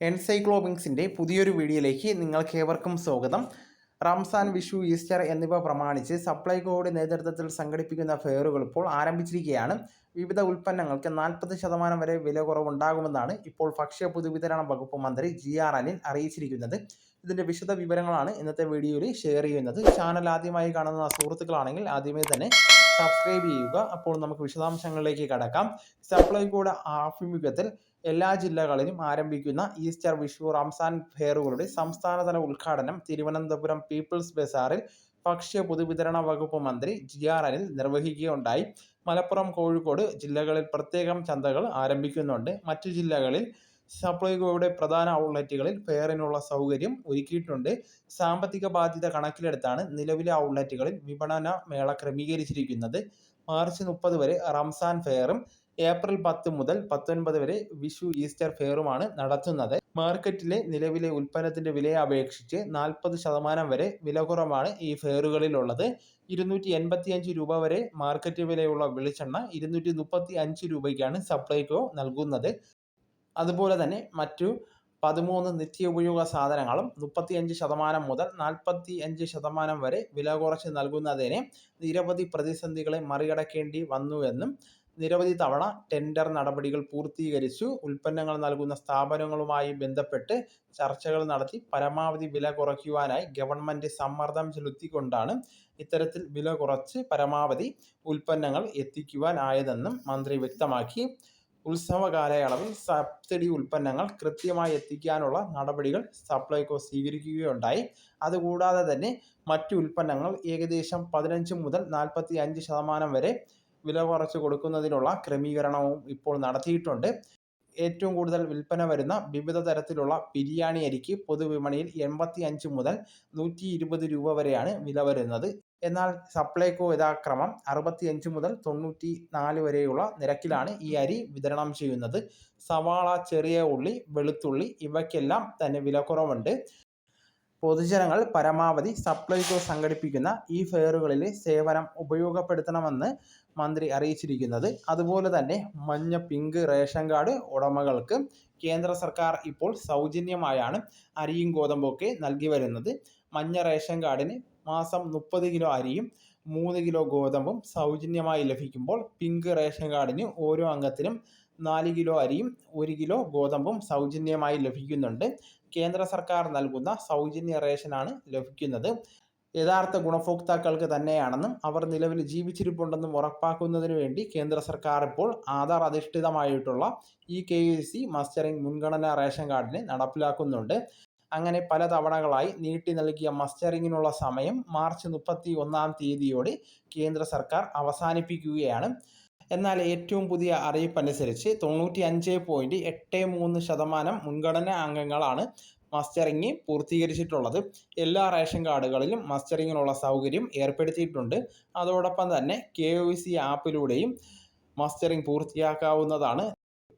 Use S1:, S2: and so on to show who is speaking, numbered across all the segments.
S1: എൻസൈക്ലോബിങ്സിന്റെ പുതിയൊരു വീഡിയോയിലേക്ക് നിങ്ങൾക്ക് ഏവർക്കും സ്വാഗതം. റംസാൻ വിഷു ഈസ്റ്റർ എന്നിവ പ്രമാണിച്ച് സപ്ലൈകോയുടെ നേതൃത്വത്തിൽ സംഘടിപ്പിക്കുന്ന ഫെയറുകൾ ഇപ്പോൾ ആരംഭിച്ചിരിക്കുകയാണ്. വിവിധ ഉൽപ്പന്നങ്ങൾക്ക് നാൽപ്പത് ശതമാനം വരെ വില കുറവുണ്ടാകുമെന്നാണ് ഇപ്പോൾ ഭക്ഷ്യ പൊതുവിതരണ വകുപ്പ് മന്ത്രി ജി ആർ അനിൽ അറിയിച്ചിരിക്കുന്നത്. ഇതിന്റെ വിശദ വിവരങ്ങളാണ് ഇന്നത്തെ വീഡിയോയിൽ ഷെയർ ചെയ്യുന്നത്. ചാനൽ ആദ്യമായി കാണുന്ന സുഹൃത്തുക്കളാണെങ്കിൽ ആദ്യമേ തന്നെ സബ്സ്ക്രൈബ് ചെയ്യുക. അപ്പോൾ നമുക്ക് വിശദാംശങ്ങളിലേക്ക് കടക്കാം. സപ്ലൈകോയുടെ ആഭിമുഖ്യത്തിൽ എല്ലാ ജില്ലകളിലും ആരംഭിക്കുന്ന ഈസ്റ്റർ വിഷു റംസാൻ ഫെയറുകളുടെ സംസ്ഥാനതല ഉദ്ഘാടനം തിരുവനന്തപുരം പീപ്പിൾസ് ബസാറിൽ ഭക്ഷ്യ പൊതുവിതരണ വകുപ്പ് മന്ത്രി ജി ആർ അനിൽ നിർവഹിക്കുകയുണ്ടായി. മലപ്പുറം കോഴിക്കോട് ജില്ലകളിൽ പ്രത്യേകം ചന്തകൾ ആരംഭിക്കുന്നുണ്ട്. മറ്റു ജില്ലകളിൽ സപ്ലൈകോയുടെ പ്രധാന ഔട്ട്ലെറ്റുകളിൽ ഫെയറിനുള്ള സൗകര്യം ഒരുക്കിയിട്ടുണ്ട്. സാമ്പത്തിക ബാധ്യത കണക്കിലെടുത്താണ് നിലവിലെ ഔട്ട്ലെറ്റുകളിൽ വിപണന മേള ക്രമീകരിച്ചിരിക്കുന്നത്. മാർച്ച് മുപ്പത് വരെ റംസാൻ ഫെയറും ഏപ്രിൽ പത്ത് മുതൽ പത്തൊൻപത് വരെ വിഷു ഈസ്റ്റർ ഫെയറുമാണ് നടത്തുന്നത്. മാർക്കറ്റിലെ നിലവിലെ ഉൽപ്പന്നത്തിന്റെ വിലയെ അപേക്ഷിച്ച് നാൽപ്പത് ശതമാനം വരെ വില കുറവാണ് ഈ ഫെയറുകളിലുള്ളത്. ഇരുന്നൂറ്റി എൺപത്തി അഞ്ച് രൂപ വരെ മാർക്കറ്റ് വിലയുള്ള വെളിച്ചെണ്ണ ഇരുന്നൂറ്റി മുപ്പത്തി അഞ്ച് രൂപയ്ക്കാണ് സപ്ലൈകോ നൽകുന്നത്. അതുപോലെ തന്നെ മറ്റു പതിമൂന്ന് നിത്യോപയോഗ സാധനങ്ങളും മുപ്പത്തിയഞ്ച് ശതമാനം മുതൽ നാൽപ്പത്തി അഞ്ച് ശതമാനം വരെ വില കുറച്ച് നൽകുന്നതിന് നിരവധി പ്രതിസന്ധികളെ മറികടക്കേണ്ടി വന്നുവെന്നും നിരവധി തവണ ടെൻഡർ നടപടികൾ പൂർത്തീകരിച്ചു. ഉൽപ്പന്നങ്ങൾ നൽകുന്ന സ്ഥാപനങ്ങളുമായി ബന്ധപ്പെട്ട് ചർച്ചകൾ നടത്തി. പരമാവധി വില കുറയ്ക്കുവാനായി ഗവൺമെന്റ് സമ്മർദ്ദം ചെലുത്തിക്കൊണ്ടാണ് ഇത്തരത്തിൽ വില കുറച്ച് പരമാവധി ഉൽപ്പന്നങ്ങൾ എത്തിക്കുവാൻ ആയതെന്നും മന്ത്രി വ്യക്തമാക്കി. ഉത്സവ കാലയളവിൽ സബ്സിഡി ഉൽപ്പന്നങ്ങൾ കൃത്യമായി എത്തിക്കാനുള്ള നടപടികൾ സപ്ലൈകോ സ്വീകരിക്കുകയുണ്ടായി. അതുകൂടാതെ തന്നെ മറ്റു ഉൽപ്പന്നങ്ങൾ ഏകദേശം പതിനഞ്ച് മുതൽ നാൽപ്പത്തി അഞ്ച് ശതമാനം വരെ വില കുറച്ച് കൊടുക്കുന്നതിനുള്ള ക്രമീകരണവും ഇപ്പോൾ നടത്തിയിട്ടുണ്ട്. ഏറ്റവും കൂടുതൽ വിൽപ്പന വരുന്ന വിവിധ തരത്തിലുള്ള ബിരിയാണി അരിക്ക് പൊതുവിപണിയിൽ എൺപത്തി അഞ്ച് മുതൽ നൂറ്റി ഇരുപത് രൂപ വരെയാണ് വില വരുന്നത്. എന്നാൽ സപ്ലൈകോ യഥാക്രമം അറുപത്തി അഞ്ച് മുതൽ തൊണ്ണൂറ്റി നാല് വരെയുള്ള നിരക്കിലാണ് ഈ അരി വിതരണം ചെയ്യുന്നത്. സവാള ചെറിയ ഉള്ളി വെളുത്തുള്ളി ഇവയ്ക്കെല്ലാം തന്നെ വിലക്കുറവുണ്ട് പൊതുജനങ്ങൾ പരമാവധി സപ്ലൈകോ സംഘടിപ്പിക്കുന്ന ഈ ഫെയറുകളിലെ സേവനം ഉപയോഗപ്പെടുത്തണമെന്ന് മന്ത്രി അറിയിച്ചിരിക്കുന്നത്. അതുപോലെ തന്നെ മഞ്ഞ പിങ്ക് റേഷൻ കാർഡ് ഉടമകൾക്ക് കേന്ദ്ര സർക്കാർ ഇപ്പോൾ സൗജന്യമായാണ് അരിയും ഗോതമ്പൊക്കെ നൽകി വരുന്നത്. മഞ്ഞ റേഷൻ കാർഡിന് മാസം മുപ്പത് കിലോ അരിയും മൂന്ന് കിലോ ഗോതമ്പും സൗജന്യമായി ലഭിക്കുമ്പോൾ പിങ്ക് റേഷൻ കാർഡിന് ഓരോ അംഗത്തിനും നാല് കിലോ അരിയും ഒരു കിലോ ഗോതമ്പും സൗജന്യമായി ലഭിക്കുന്നുണ്ട്. കേന്ദ്ര സർക്കാർ നൽകുന്ന സൗജന്യ റേഷനാണ് ലഭിക്കുന്നത്. യഥാർത്ഥ ഗുണഭോക്താക്കൾക്ക് തന്നെയാണെന്നും അവർ നിലവിൽ ജീവിച്ചിരിപ്പുണ്ടെന്നും ഉറപ്പാക്കുന്നതിന് വേണ്ടി കേന്ദ്ര സർക്കാർ ഇപ്പോൾ ആധാർ അധിഷ്ഠിതമായിട്ടുള്ള ഇ കെ സി മസ്റ്ററിംഗ് മുൻഗണനാ റേഷൻ കാർഡിനെ നടപ്പിലാക്കുന്നുണ്ട്. അങ്ങനെ പല തവണകളായി നീട്ടി നൽകിയ മസ്റ്ററിങ്ങിനുള്ള സമയം മാർച്ച് മുപ്പത്തി ഒന്നാം തീയതിയോടെ കേന്ദ്ര സർക്കാർ അവസാനിപ്പിക്കുകയാണ്. എന്നാൽ ഏറ്റവും പുതിയ അറിയിപ്പനുസരിച്ച് തൊണ്ണൂറ്റി അഞ്ച് പോയിന്റ് എട്ട് മൂന്ന് ശതമാനം മുൻഗണനാ അംഗങ്ങളാണ് മസ്റ്ററിങ് പൂർത്തീകരിച്ചിട്ടുള്ളത്. എല്ലാ റേഷൻ കാർഡുകളിലും മസ്റ്ററിങ്ങിനുള്ള സൗകര്യം ഏർപ്പെടുത്തിയിട്ടുണ്ട്. അതോടൊപ്പം തന്നെ കെ ഒ സി ആപ്പിലൂടെയും മസ്റ്ററിങ് പൂർത്തിയാക്കാവുന്നതാണ്.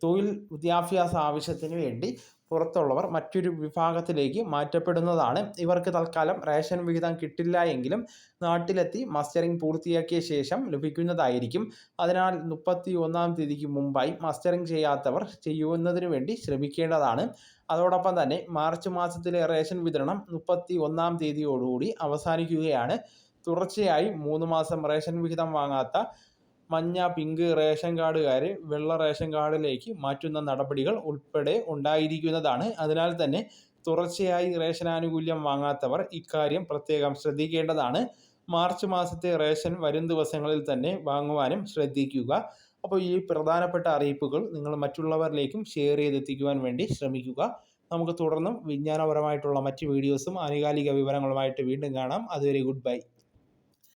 S1: തൊഴിൽ വിദ്യാഭ്യാസ ആവശ്യത്തിന് വേണ്ടി പുറത്തുള്ളവർ മറ്റൊരു വിഭാഗത്തിലേക്ക് മാറ്റപ്പെടുന്നതാണ്. ഇവർക്ക് തൽക്കാലം റേഷൻ വിഹിതം കിട്ടില്ല എങ്കിലും നാട്ടിലെത്തി മസ്റ്ററിംഗ് പൂർത്തിയാക്കിയ ശേഷം ലഭിക്കുന്നതായിരിക്കും. അതിനാൽ മുപ്പത്തി ഒന്നാം തീയതിക്ക് മുമ്പായി മസ്റ്ററിംഗ് ചെയ്യാത്തവർ ചെയ്യുന്നതിന് വേണ്ടി ശ്രമിക്കേണ്ടതാണ്. അതോടൊപ്പം തന്നെ മാർച്ച് മാസത്തിലെ റേഷൻ വിതരണം മുപ്പത്തി ഒന്നാം തീയതിയോടുകൂടി അവസാനിക്കുകയാണ്. തുടർച്ചയായി മൂന്ന് മാസം റേഷൻ വിഹിതം വാങ്ങാത്ത മഞ്ഞ പിങ്ക് റേഷൻ കാർഡുകാരെ വെള്ള റേഷൻ കാർഡിലേക്ക് മാറ്റുന്ന നടപടികൾ ഉൾപ്പെടെ ഉണ്ടായിരിക്കുന്നതാണ്. അതിനാൽ തന്നെ തുടർച്ചയായി റേഷൻ ആനുകൂല്യം വാങ്ങാത്തവർ ഇക്കാര്യം പ്രത്യേകം ശ്രദ്ധിക്കേണ്ടതാണ്. മാർച്ച് മാസത്തെ റേഷൻ വരും ദിവസങ്ങളിൽ തന്നെ വാങ്ങുവാനും ശ്രദ്ധിക്കുക. അപ്പോൾ ഈ പ്രധാനപ്പെട്ട അറിയിപ്പുകൾ നിങ്ങൾ മറ്റുള്ളവരിലേക്കും ഷെയർ ചെയ്തെത്തിക്കുവാൻ വേണ്ടി ശ്രമിക്കുക. നമുക്ക് തുടർന്നും വിജ്ഞാനപരമായിട്ടുള്ള മറ്റ് വീഡിയോസും ആനുകാലിക വിവരങ്ങളുമായിട്ട് വീണ്ടും കാണാം. അതുവരെ ഗുഡ് ബൈ.